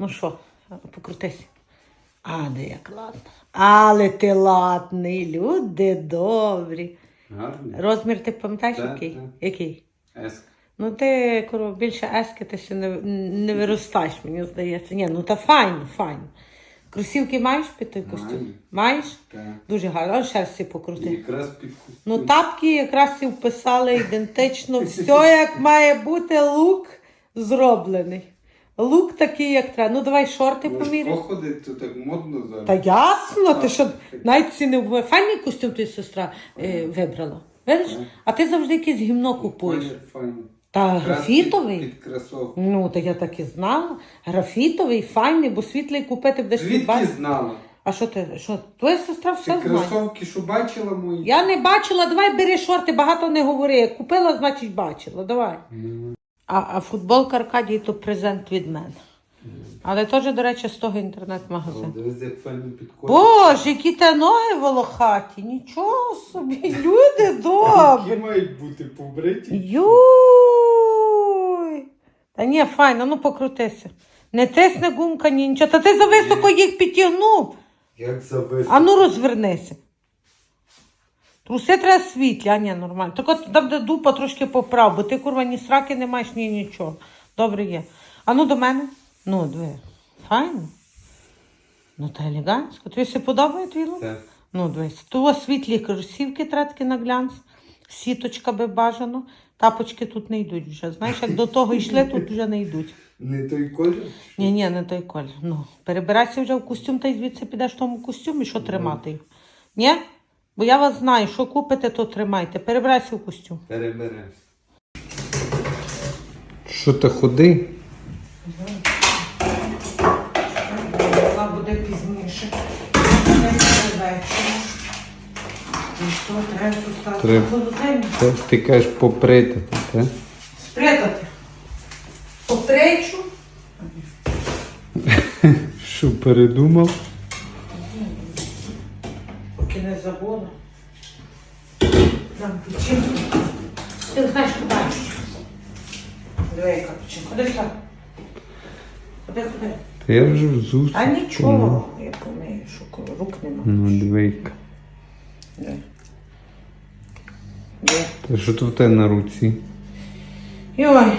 Ну що, покрутись. А, де як ладно. Але ти ладний, люди добрі. Гарний. Розмір ти пам'ятаєш Так, який? так. Який? Еск. Ну ти корова, більше ески ти ще не, не виростаєш, мені здається. Ні, ну та файно, файно. Кросівки маєш під той костюм? Маю. Маєш? Так. Дуже гарно, а ще всі покрути. Якраз під костюм. Ну тапки якраз і вписали ідентично. Все як має бути, лук зроблений. Лук такий, як треба. Ну давай шорти поміряй. походити, то так модно зараз. Та ясно, ти що навіть ці не в- файний костюм твоя сестра е, вибрала. Видиш? А ти завжди якесь гімно купуєш. Колір файний. Та графітовий. Під, під. Ну, та я так і знала. Графітовий, файний, бо світлий купити будеш Звідки бачити. знала? А що ти? Що? Твоя сестра Ти все знає. кросовки, що бачила мої? Я не бачила, давай бери шорти, багато не говори. Купила, значить бачила. Давай. Ну, А, а футболка Аркадій то презент від мене. Але теж, до речі, з того інтернет-магазину. Дивись, як файно підходить. Боже, які та ноги волохаті. Нічого собі, люди Які добрі. мають бути побриті? Юй. Та ні, файно, ну покрутися. Не тисне гумка, ні нічого. Та ти за високо їх підтягнув. Як зависить. А ну розвернися. Труси треба світлі, а ні, нормально. Так от там, де дупа трошки поправ, бо ти курва ні сраки не маєш, ні нічого. Добре є. А ну до мене. Ну, диви. Файно. Ну та елегантсько. Тобі все подобає твій лук? Так. Ну, дивись. То світлі кросівки тратки на глянц, сіточка би бажано. Тапочки тут не йдуть вже. Знаєш, як до того йшли, тут вже не йдуть. Не той колір? Ні, ні, не той колір. Ну, перебирайся вже в костюм та й звідси підеш в тому костюмі, що тримати їх. Ні? Бо я вас знаю, що купите, то тримайте. Перебирайся в костюм. Перебереш. Що ти ходи? Вона буде пізніше. Треба. Ти, ти кажеш поприти, так? Спрятати. Потречу. Що передумав? Яка печінка. Ходи сюди. Ходи, ходи. Та я вже взув. А нічого, я помию, що рук нема. Ну, двійка. Де? Де? Та що то в тебе на руці? Йой,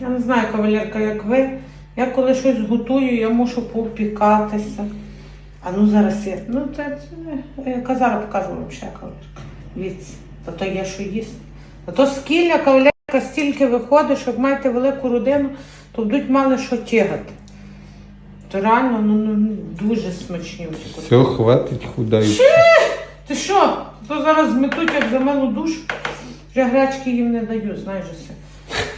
я не знаю, кавалерка, як ви. Я коли щось готую, я мушу попікатися. А ну зараз я. Ну, це, це я казала, покажу вам ще кавалерка. Віць, та то є що їсти. А то скілля кавалерка стільки виходить, що як маєте велику родину, то будуть мали що тягати. То реально ну, ну, ну, дуже смачні. Все, хватить худай. Ти що? То зараз зметуть, як за милу душу. Вже гречки їм не даю, знаєш все.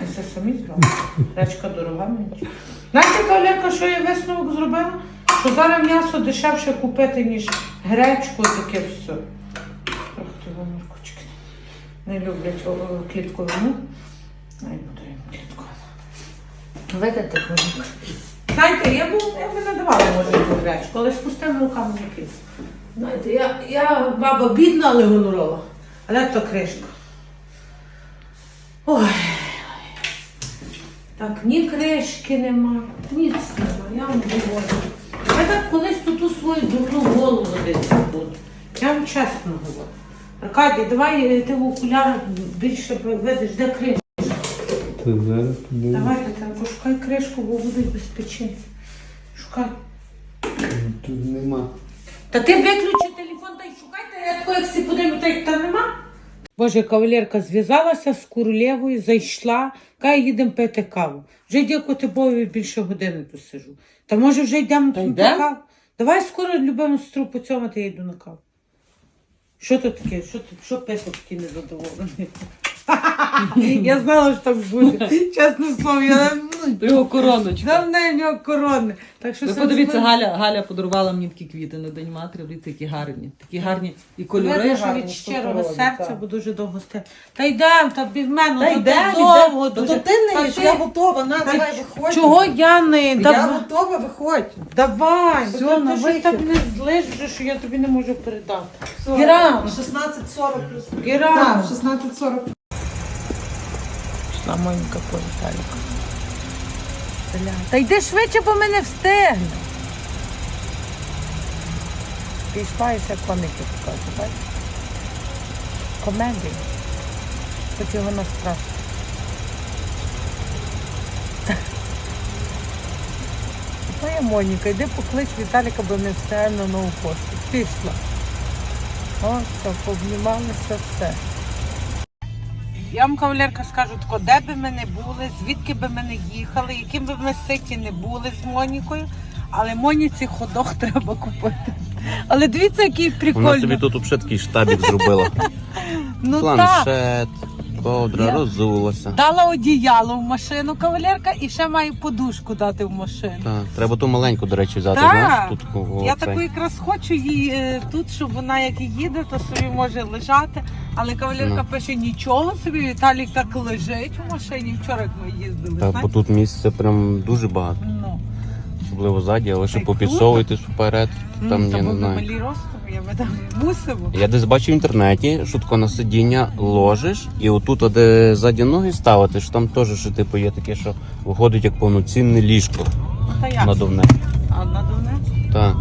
Я все самі зробила. Гречка дорога мені. Знаєте, кавалерка, що я висновок зробила? Що зараз м'ясо дешевше купити, ніж гречку, таке все. Ох, ти моркочки. Не люблять клітковину. Не буду їм? Знаєте, я б я би не давала може цю гречку, але з руками не піду. Знаєте, я, я баба бідна, але гонорова. Але то кришка. Ой. Так, ні кришки нема, ніц нема, я вам говорю. Я так колись тут у свою дурну голову десь буду. Я вам чесно говорю. Аркадій, давай ти в окулярах більше видиш, де кришка. Та зараз подивимось. Давай, Тетянко, шукай кришку, бо будуть безпечні. Шукай. Тут нема. Та ти виключи телефон та й шукайте, я як всі подивлю, та як та нема. Боже, кавалерка зв'язалася з Курлєвою, зайшла, каже, їдемо пити каву. Вже дякувати Богу, більше години тут сижу. Та може вже йдемо Та тут йдем? на каву? Давай скоро любимо сестру по цьому, та я йду на каву. Що тут таке? Що? Що песо такий незадоволений? Я знала, що так буде. Чесне слово, я Його короночка. давно в нього корони. Так що Ви подивіться, Галя, Галя подарувала мені такі квіти на День матері. Дивіться, які гарні. Такі гарні і кольори Видно, що від щирого серця, бо дуже довго сте. Та йдемо, та без мене, Та то йде, довго йде. дуже. То ти не їж, я готова, на, Та давай, виходь. Чого я не? Я готова, виходь. давай. Все, на ти вихід. так не злиш, вже, що я тобі не можу передати. Гірам. 16.40 плюс. Гірам. Так, 16.40. Монька по Віталіку. Бля. Та йди швидше, бо мене встигне. Пішла і ще коники покажу, бачиш? Комедія. Хоч його настрашити. Моя Моніка, йди поклич Віталіка, бо не встигає на нову пошту. Пішла. О, все, пообнімалися, все. Я вам, кавалерка, скажу тако, де би ми не були, звідки би ми не їхали, яким би ми ситі не були з Монікою, але Моніці ходох треба купити. Але дивіться, який Вона прикольний. собі тут взагалі такий штабік зробила. ну так. Планшет, ковдра, Я- Дала одіяло в машину кавалерка і ще має подушку дати в машину. Так, треба ту маленьку, до речі, взяти, Так. знаєш, тут о, Я цей. таку якраз хочу її е, тут, щоб вона як і їде, то собі може лежати. Але кавалерка Ну. пише нічого собі. Віталік так лежить у машині. Вчора як ми їздили. Так, бо знаєш? тут місця прям дуже багато. Ну. Особливо ззаді, але ще Ай, попідсовуйтесь вперед. Там я не знаю. малі ростом, я ми там мусимо. Я десь бачив в інтернеті, що тако на сидіння ложиш, і отут, де ззаді ноги ставити, що там теж що, типу, є таке, що виходить як повноцінне ліжко Ну та як? надувне. А надувне? Так.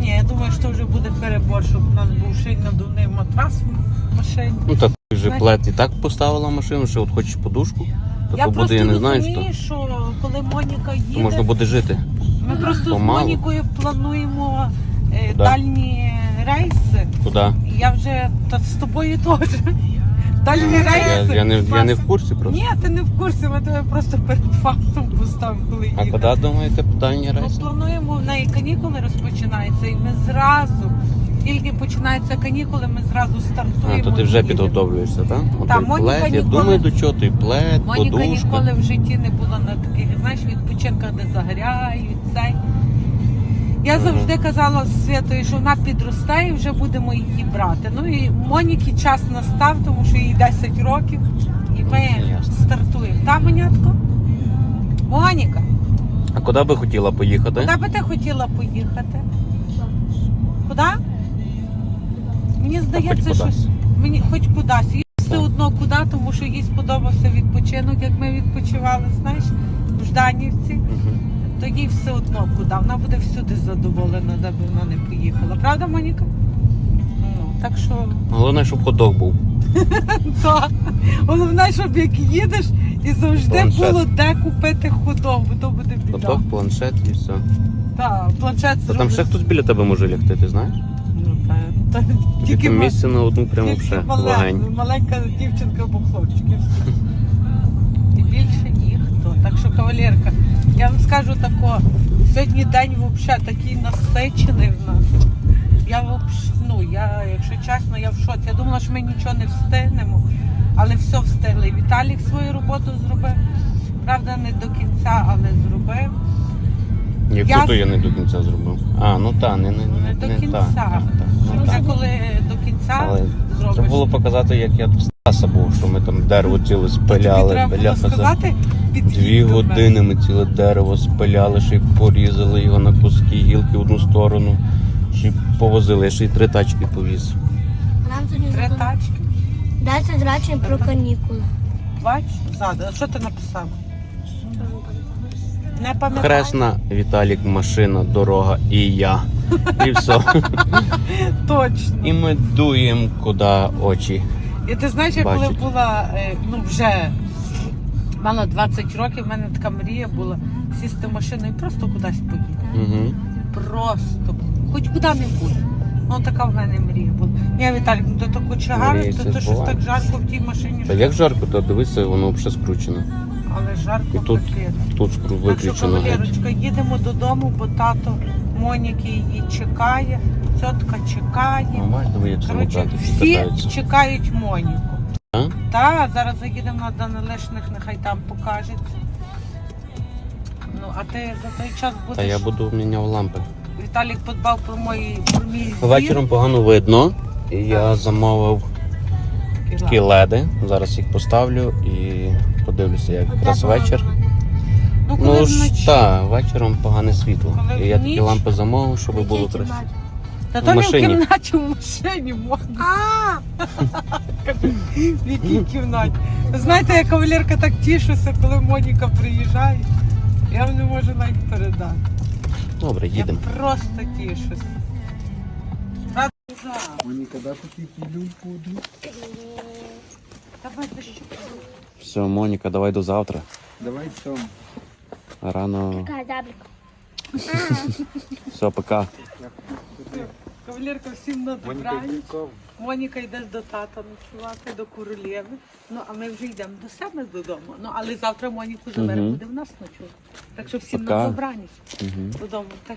Ні, я думаю, що вже буде перебор, щоб у нас був ще й надувний матрас в машині. Ну так ти вже Знаєш- плед і так поставила машину, що от хочеш подушку, то я то просто буде, я не знаю, що. розумію, що коли Моніка їде, можна буде жити. Ми просто помалу. з Монікою плануємо е, Куди? дальні рейси. Куди? Я вже та з тобою теж. Дальні Я, рейси. я, не, я не в курсі просто. Ні, ти не в курсі, ми тебе просто перед фактом поставив, коли А їдемо. куди думаєте питання Ми рейс? плануємо, в неї канікули розпочинаються, і ми зразу, тільки починаються канікули, ми зразу стартуємо. А, то ти вже їдемо. підготовлюєшся, так? От Та, плед, я ніколи- думаю, до чого той плед, Моніка подушка. ніколи в житті не була на таких, знаєш, відпочинках, де загоряють, цей. Я завжди казала Святою, що вона підростає і вже будемо її брати. Ну і Моніки час настав, тому що їй 10 років, і ми Ясно. стартуємо. Та, Монятко? Моніка, А куди би хотіла поїхати? куди би ти хотіла поїхати? Куди? Мені здається, що кудись. мені хоч кудись. Їй все одно куди, тому що їй сподобався відпочинок, як ми відпочивали, знаєш, в Жданівці. Мгм. То їй все одно куди. Вона буде всюди задоволена, де б вона не поїхала. Правда, Моніка? Ну, так що Головне, щоб ходок був. так. Головне, щоб як їдеш і завжди Планшет. було де купити ходок, бо то буде біда. Ходок, планшет і все. Так, планшет Та там ще хтось біля тебе може лягти, ти знаєш? Ну, та, та, Тільки ма- місце на одну прямо тільки ще мале- легень. маленька дівчинка або хлопчик. і все. І більше ніхто. Так що, кавалерка, я вам скажу тако, сьогодні день взагалі такий насичений в нас. Я вообще, ну, я, якщо чесно, я в шоці. Я думала, що ми нічого не встигнемо, але все встигли. Віталік свою роботу зробив. Правда, не до кінця, але зробив. Як Я- фото я не до кінця зробив. А, ну та, не, не, не, Не до не кінця. Ну, Вже коли до кінця Але зробиш. Треба було показати, як я тут Стаса був, що ми там дерево ціле Тобі треба було сказати, під'їдь Дві до мене. години ми ціле дерево спиляли, ще й порізали його на куски, гілки в одну сторону, ще й повозили, я ще й три тачки повіз. Нам сьогодні Три тачки. 10 речень про канікули. Бач, ззаду. А що ти написав? Не пам'ятаю. Хресна, Віталік, машина, дорога і я. І все. Точно. І ми дуємо, куди очі. І ти знаєш, я коли була, е, ну вже мала 20 років, в мене така мрія була сісти в машину і просто кудись поїхати. Угу. Просто. Хоч куди-небудь. Ну така в мене мрія була. Ні, Віталік, ну то чагари, Мрії то, це то щось так жарко в тій машині. Та що- як жарко, то дивися, воно взагалі скручено. Але жарко І тут капець. Тут скру Так що, виключено геть. кавалерочка, їдемо додому, бо тато Моніки її чекає, тітка чекає. Диви, як Коротше, самокати всі катаються. чекають Моніку. А? Та, зараз заїдемо на Данилишних, нехай там покажеться. Ну, а ти за той час будеш. Та я буду міняв лампи. Віталік подбав про мої про мій зір. Вечором погано видно. І я замовив такі леди. Зараз їх поставлю і подивлюся, як якраз вечір. Ну, коли Ну ж так, вечором погане світло. Коли І я такі ніч? лампи замовив, щоб було краще. Та в то не в машині. кімнаті, в машині можна. А, В якій кімнаті? Ви знаєте, я кавалерка так тішуся, коли Моніка приїжджає. Я вам не можу навіть передати. Добре, їдемо. Я просто тішусь. Та за. Моніка, дати тобі люльку одну? Давай ти ще. Все, Моніка, давай до завтра. Давай цьому. Рано. Все, пока. Кавалерка всім на Моніка, добраніч. Моніка йде до тата ночувати, до королеви. Ну, а ми вже йдемо до себе додому. Ну, але завтра Моніку заберемо, Мгм. буде в нас ночувати. Так що всім Пока. на добраніч Угу. додому. Так.